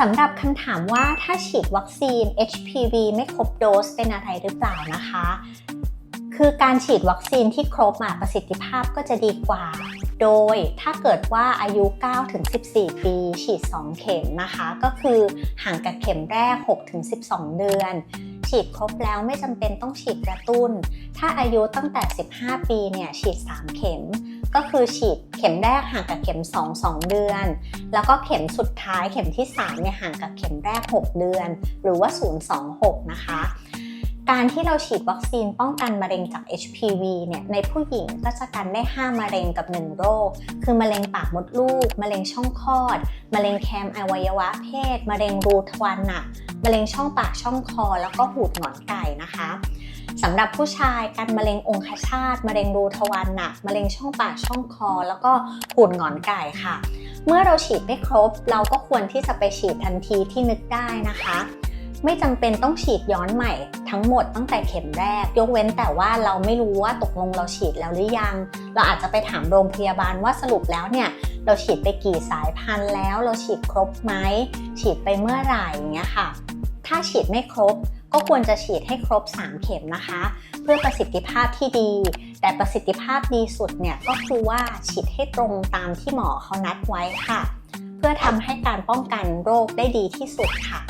สำหรับคำถามว่าถ้าฉีดวัคซีน HPV ไม่ครบโดสเป็นอะไรหรือเปล่านะคะ คือการฉีดวัคซีนที่ครบอะประสิทธิภาพก็จะดีกว่า โดยถ้าเกิดว่าอายุ 9-14 ปี ฉีด 2 เข็มนะคะ ก็คือห่างกับเข็มแรก 6-12 เดือน ฉีดครบแล้วไม่จำเป็นต้องฉีดกระตุ้น ถ้าอายุตั้งแต่ 15 ปีเนี่ยฉีด 3 เข็ม ก็คือฉีดเข็มแรกห่างกับเข็ม 2 2 เดือน แล้วก็เข็มสุดท้ายเข็มที่3เนี่ยห่างกับเข็มแรก 6 เดือน หรือว่า 026 นะคะ การที่เราฉีดวัคซีนป้องกันมะเร็งจาก HPV เนี่ยในผู้หญิงก็จะกันได้ 5 มะเร็งกับ 1 โรค คือมะเร็งปากมดลูก มะเร็งช่องคลอด มะเร็งแคมอวัยวะเพศ มะเร็งรูทวารหนัก มะเร็งช่องปากช่องคอ แล้วก็หูดหงอนไก่นะคะ สำหรับผู้ชายกันมะเร็งองคชาตมะเร็งรูทวารหนักมะเร็งช่องปากช่องคอ แล้วก็หูดหงอนไก่ค่ะ เมื่อเราฉีดไม่ครบ เราก็ควรที่จะไปฉีดทันทีที่นึกได้นะคะ ไม่จำเป็นต้องฉีดย้อนใหม่ทั้งหมดตั้งแต่เข็มแรก ยกเว้นแต่ว่าเราไม่รู้ว่าตกลงเราฉีดแล้วหรือยัง เราอาจจะไปถามโรงพยาบาลว่าสรุปแล้วเนี่ยเราฉีดไปกี่สายพันธุ์แล้ว เราฉีดครบไหมฉีดไปเมื่อไหร่อย่างเงี้ยค่ะ ถ้าฉีดไม่ครบ ก็ควรจะฉีดให้ครบ 3 เข็มนะคะ เพื่อประสิทธิภาพที่ดี แต่ประสิทธิภาพดีสุดเนี่ยก็คือว่าฉีดให้ตรงตามที่หมอเขานัดไว้ค่ะ เพื่อทำให้การป้องกันโรคได้ดีที่สุดค่ะ